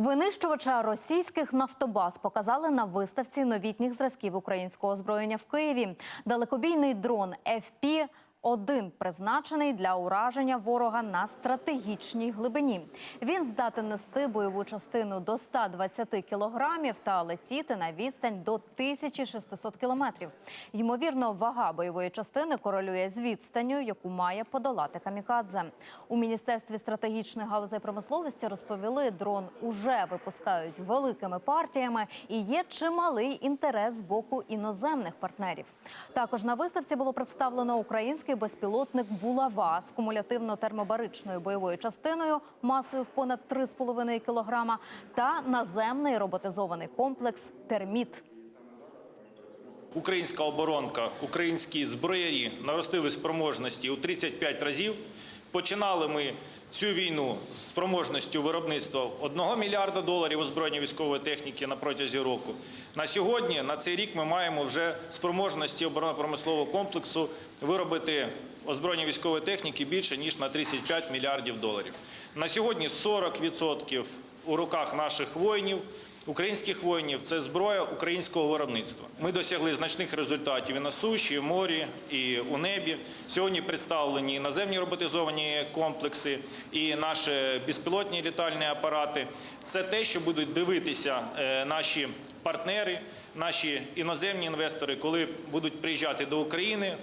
Винищувача російських нафтобаз показали на виставці новітніх зразків українського озброєння в Києві. Далекобійний дрон FP один призначений для ураження ворога на стратегічній глибині. Він здатен нести бойову частину до 120 кілограмів та летіти на відстань до 1600 кілометрів. Ймовірно, вага бойової частини корелює з відстанню, яку має подолати камікадзе. У міністерстві стратегічних галузей промисловості розповіли, дрон уже випускають великими партіями і є чималий інтерес з боку іноземних партнерів. Також на виставці було представлено український безпілотник Булава з кумулятивно-термобаричною бойовою частиною масою в понад 3,5 кілограма та наземний роботизований комплекс Терміт. Українська оборонка, українські зброярі наростили спроможності у 35 разів. Починали ми цю війну з спроможністю виробництва 1 мільярда доларів озброєння військової техніки на протязі року. На сьогодні, на цей рік, ми маємо вже спроможності оборонно-промислового комплексу виробити озброєння військової техніки більше ніж на 35 мільярдів доларів. На сьогодні 40% у руках наших воїнів. Українських воїнів це зброя українського виробництва. Ми досягли значних результатів і на суші, і морі, і у небі. Сьогодні представлені наземні роботизовані комплекси, і наші безпілотні літальні апарати. Це те, що будуть дивитися е, наші партнери, наші іноземні інвестори, коли будуть приїжджати до України.